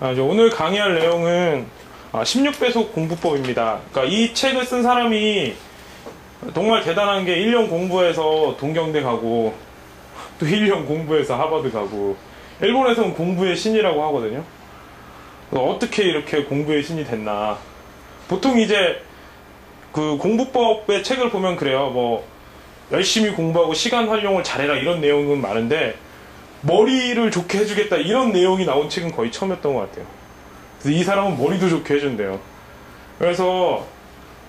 아, 오늘 강의할 내용은 아, 16배속 공부법입니다. 그러니까 이 책을 쓴 사람이 정말 대단한 게 1년 공부해서 동경대 가고 또 1년 공부해서 하버드 가고 일본에서는 공부의 신이라고 하거든요. 어떻게 이렇게 공부의 신이 됐나. 보통 이제 그 공부법의 책을 보면 그래요. 뭐 열심히 공부하고 시간 활용을 잘해라 이런 내용은 많은데 머리를 좋게 해주겠다 이런 내용이 나온 책은 거의 처음이었던 것 같아요. 이 사람은 머리도 좋게 해준대요. 그래서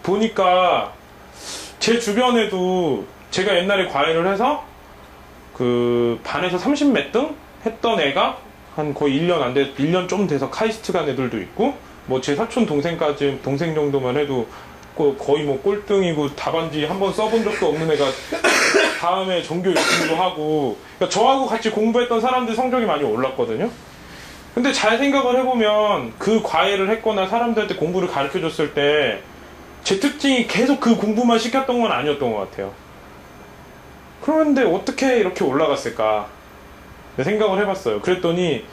보니까 제 주변에도 제가 옛날에 과외를 해서 그 반에서 30몇 등 했던 애가 한 거의 1년 안 돼, 1년 좀 돼서 카이스트 간 애들도 있고 뭐 제 사촌 동생까지 동생 정도만 해도 거의 뭐 꼴등이고 답안지 한 번 써본 적도 없는 애가 다음에 전교 1등도 하고 그러니까 저하고 같이 공부했던 사람들 성적이 많이 올랐거든요. 근데 잘 생각을 해보면 그 과외를 했거나 사람들한테 공부를 가르쳐 줬을 때 제 특징이 계속 그 공부만 시켰던 건 아니었던 것 같아요. 그런데 어떻게 이렇게 올라갔을까 생각을 해봤어요. 그랬더니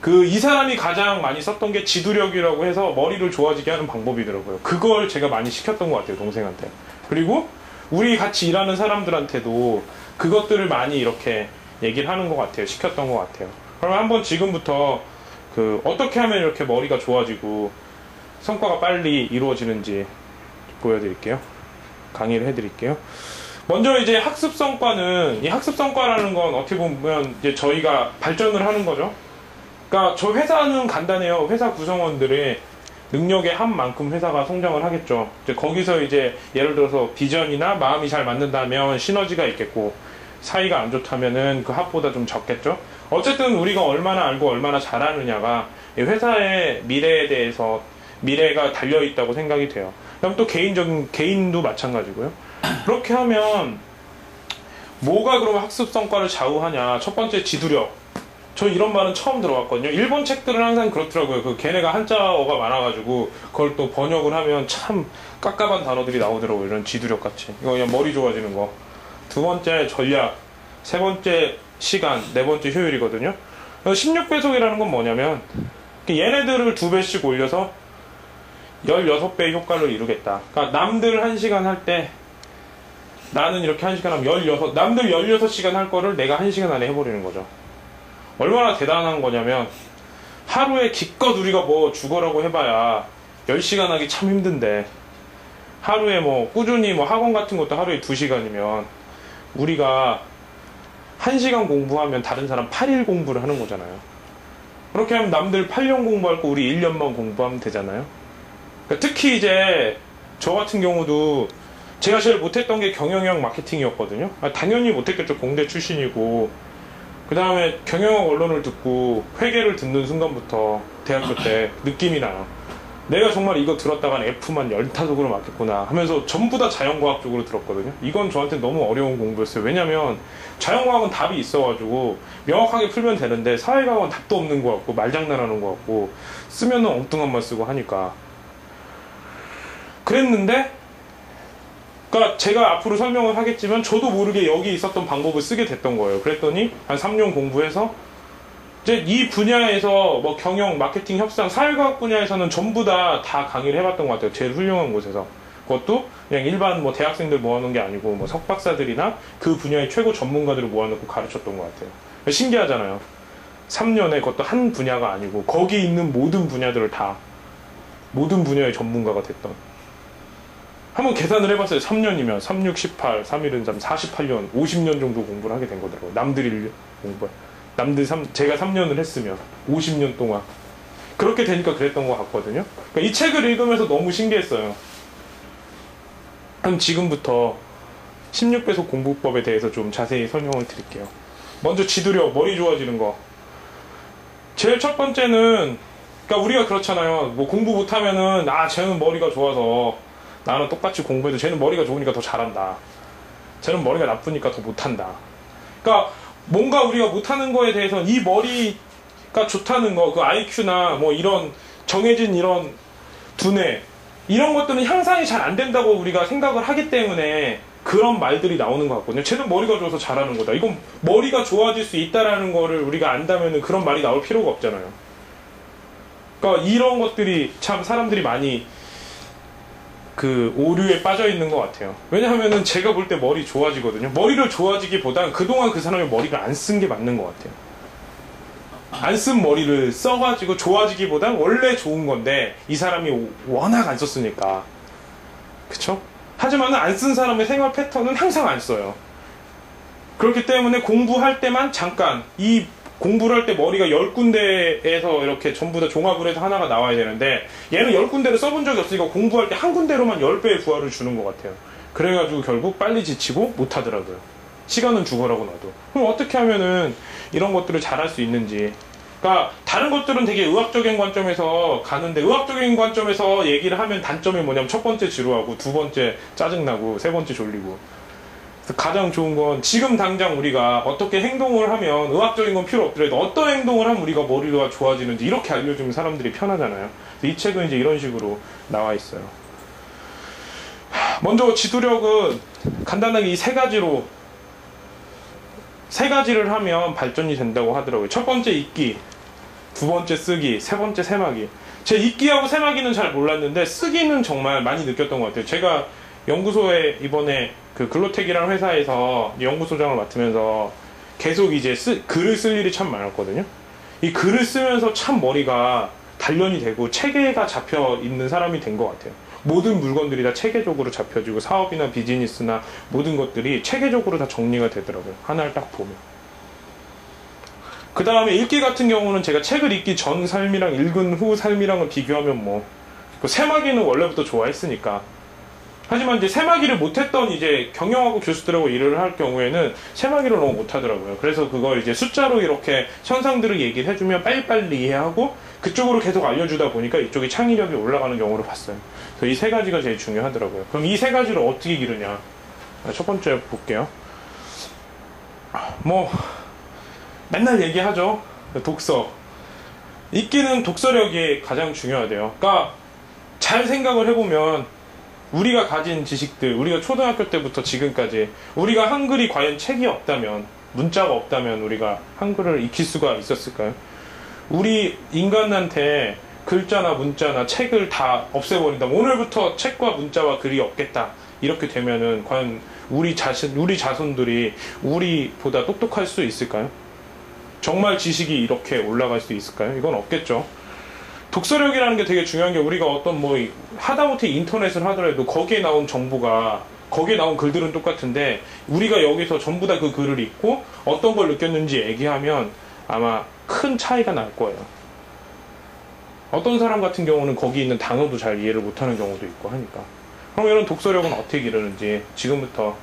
그 이 사람이 가장 많이 썼던 게 지도력이라고 해서 머리를 좋아지게 하는 방법이더라고요. 그걸 제가 많이 시켰던 것 같아요, 동생한테. 그리고 우리 같이 일하는 사람들한테도 그것들을 많이 이렇게 얘기를 하는 것 같아요. 시켰던 것 같아요. 그럼 한번 지금부터 그 어떻게 하면 이렇게 머리가 좋아지고 성과가 빨리 이루어지는지 보여드릴게요. 강의를 해드릴게요. 먼저 이제 학습 성과는 이 학습 성과라는 건 어떻게 보면 이제 저희가 발전을 하는 거죠. 그러니까 저 회사는 간단해요. 회사 구성원들의 능력에 한 만큼 회사가 성장을 하겠죠. 이제 거기서 이제 예를 들어서 비전이나 마음이 잘 맞는다면 시너지가 있겠고 사이가 안 좋다면은 그 합보다 좀 적겠죠. 어쨌든 우리가 얼마나 알고 얼마나 잘하느냐가 회사의 미래에 대해서 미래가 달려 있다고 생각이 돼요. 그럼 또 개인적인 개인도 마찬가지고요. 그렇게 하면 뭐가 그러면 학습 성과를 좌우하냐? 첫 번째 지도력. 저 이런 말은 처음 들어봤거든요. 일본 책들은 항상 그렇더라고요. 그 걔네가 한자어가 많아가지고 그걸 또 번역을 하면 참 깝깝한 단어들이 나오더라고요. 이런 지도력 같이. 이거 그냥 머리 좋아지는 거. 두 번째 전략. 세 번째 시간. 네 번째 효율이거든요. 16배속이라는 건 뭐냐면 얘네들을 두 배씩 올려서 16배의 효과를 이루겠다. 그러니까 남들 1시간 할 때 나는 이렇게 1시간 하면 16, 남들 16시간 할 거를 내가 1시간 안에 해버리는 거죠. 얼마나 대단한 거냐면 하루에 기껏 우리가 뭐 죽어라고 해봐야 10시간 하기 참 힘든데 하루에 뭐 꾸준히 뭐 학원 같은 것도 하루에 2시간이면 우리가 1시간 공부하면 다른 사람 8일 공부를 하는 거잖아요. 그렇게 하면 남들 8년 공부할 거 우리 1년만 공부하면 되잖아요. 그러니까 특히 이제 저 같은 경우도 제가 제일 못했던 게 경영형 마케팅이었거든요. 아, 당연히 못했겠죠. 공대 출신이고 그 다음에 경영학 언론을 듣고 회계를 듣는 순간부터 대학교 때 느낌이 나요. 내가 정말 이거 들었다간 F만 열타석으로 맞겠구나 하면서 전부 다 자연과학 쪽으로 들었거든요. 이건 저한테 너무 어려운 공부였어요. 왜냐면 자연과학은 답이 있어가지고 명확하게 풀면 되는데 사회과학은 답도 없는 것 같고 말장난하는 것 같고 쓰면은 엉뚱한 말 쓰고 하니까 그랬는데 그러니까 제가 앞으로 설명을 하겠지만 저도 모르게 여기 있었던 방법을 쓰게 됐던 거예요. 그랬더니 한 3년 공부해서 이제 이 분야에서 뭐 경영, 마케팅, 협상, 사회과학 분야에서는 전부 다 다 강의를 해봤던 것 같아요. 제일 훌륭한 곳에서. 그것도 그냥 일반 뭐 대학생들 모아놓은 게 아니고 뭐 석박사들이나 그 분야의 최고 전문가들을 모아놓고 가르쳤던 것 같아요. 신기하잖아요. 3년에 그것도 한 분야가 아니고 거기 있는 모든 분야들을 다 모든 분야의 전문가가 됐던 한번 계산을 해봤어요. 3년이면 3, 6, 18, 3, 1은 3, 48년, 50년 정도 공부를 하게 된 거더라고요. 남들이 1년 공부. 남들 3, 제가 3년을 했으면 50년 동안. 그렇게 되니까 그랬던 것 같거든요. 그러니까 이 책을 읽으면서 너무 신기했어요. 그럼 지금부터 16배속 공부법에 대해서 좀 자세히 설명을 드릴게요. 먼저 지도력, 머리 좋아지는 거. 제일 첫 번째는, 그러니까 우리가 그렇잖아요. 뭐 공부 못하면은, 아, 쟤는 머리가 좋아서 나는 똑같이 공부해도 쟤는 머리가 좋으니까 더 잘한다. 쟤는 머리가 나쁘니까 더 못한다. 그러니까 뭔가 우리가 못하는 거에 대해서는 이 머리가 좋다는 거, 그 IQ나 뭐 이런 정해진 이런 두뇌, 이런 것들은 향상이 잘 안 된다고 우리가 생각을 하기 때문에 그런 말들이 나오는 것 같거든요. 쟤는 머리가 좋아서 잘하는 거다. 이건 머리가 좋아질 수 있다라는 거를 우리가 안다면 그런 말이 나올 필요가 없잖아요. 그러니까 이런 것들이 참 사람들이 많이 그 오류에 빠져 있는 것 같아요. 왜냐하면은 제가 볼 때 머리 좋아지거든요. 머리를 좋아지기보단 그동안 그 사람이 머리를 안 쓴 게 맞는 것 같아요. 안 쓴 머리를 써가지고 좋아지기보단 원래 좋은 건데 이 사람이 워낙 안 썼으니까 그쵸? 하지만 안 쓴 사람의 생활 패턴은 항상 안 써요. 그렇기 때문에 공부할 때만 잠깐 이 공부를 할 때 머리가 열 군데에서 이렇게 전부 다 종합을 해서 하나가 나와야 되는데 얘는 열 군데를 써본 적이 없으니까 공부할 때 한 군데로만 열 배의 부하를 주는 것 같아요. 그래가지고 결국 빨리 지치고 못하더라고요. 시간은 죽어라고 놔도. 그럼 어떻게 하면은 이런 것들을 잘할 수 있는지. 그러니까 다른 것들은 되게 의학적인 관점에서 가는데 의학적인 관점에서 얘기를 하면 단점이 뭐냐면 첫 번째 지루하고 두 번째 짜증나고 세 번째 졸리고 가장 좋은 건 지금 당장 우리가 어떻게 행동을 하면 의학적인 건 필요 없더라도 어떤 행동을 하면 우리가 머리가 좋아지는지 이렇게 알려주면 사람들이 편하잖아요. 이 책은 이제 이런 식으로 나와 있어요. 먼저 지도력은 간단하게 이 세 가지로 세 가지를 하면 발전이 된다고 하더라고요. 첫 번째 읽기, 두 번째 쓰기, 세 번째 세마기. 제 읽기하고 세마기는 잘 몰랐는데 쓰기는 정말 많이 느꼈던 것 같아요. 제가 연구소에 이번에 그 글로텍이라는 회사에서 연구소장을 맡으면서 계속 이제 쓰- 글을 쓸 일이 참 많았거든요. 이 글을 쓰면서 참 머리가 단련이 되고 체계가 잡혀 있는 사람이 된 것 같아요. 모든 물건들이 다 체계적으로 잡혀지고 사업이나 비즈니스나 모든 것들이 체계적으로 다 정리가 되더라고요. 하나를 딱 보면. 그 다음에 읽기 같은 경우는 제가 책을 읽기 전 삶이랑 읽은 후 삶이랑을 비교하면 뭐, 그 세마기는 원래부터 좋아했으니까. 하지만 이제 세마기를 못했던 이제 경영하고 교수들하고 일을 할 경우에는 세마기를 너무 못하더라고요. 그래서 그걸 이제 숫자로 이렇게 현상들을 얘기를 해주면 빨리빨리 이해하고 그쪽으로 계속 알려주다 보니까 이쪽이 창의력이 올라가는 경우를 봤어요. 그래서 이 세 가지가 제일 중요하더라고요. 그럼 이 세 가지를 어떻게 기르냐? 첫 번째 볼게요. 뭐, 맨날 얘기하죠. 독서. 읽기는 독서력이 가장 중요하대요. 그러니까 잘 생각을 해보면 우리가 가진 지식들, 우리가 초등학교 때부터 지금까지 우리가 한글이 과연 책이 없다면, 문자가 없다면 우리가 한글을 익힐 수가 있었을까요? 우리 인간한테 글자나 문자나 책을 다 없애버린다. 오늘부터 책과 문자와 글이 없겠다. 이렇게 되면은 과연 우리 자신, 우리 자손들이 우리보다 똑똑할 수 있을까요? 정말 지식이 이렇게 올라갈 수 있을까요? 이건 없겠죠. 독서력이라는 게 되게 중요한 게 우리가 어떤 뭐 하다못해 인터넷을 하더라도 거기에 나온 정보가 거기에 나온 글들은 똑같은데 우리가 여기서 전부 다 그 글을 읽고 어떤 걸 느꼈는지 얘기하면 아마 큰 차이가 날 거예요. 어떤 사람 같은 경우는 거기 있는 단어도 잘 이해를 못하는 경우도 있고 하니까. 그럼 이런 독서력은 어떻게 기르는지 지금부터